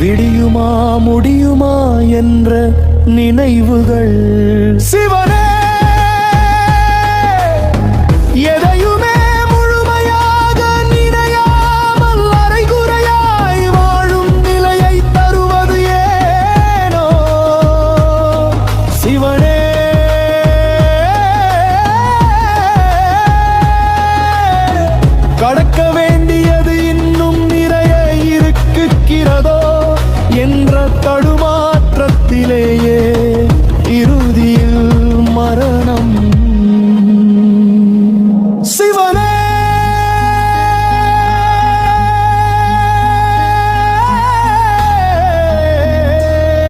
விடியுமா முடியுமா என்ற நினைவுகள். சிவனே! கடக்க வேண்டியது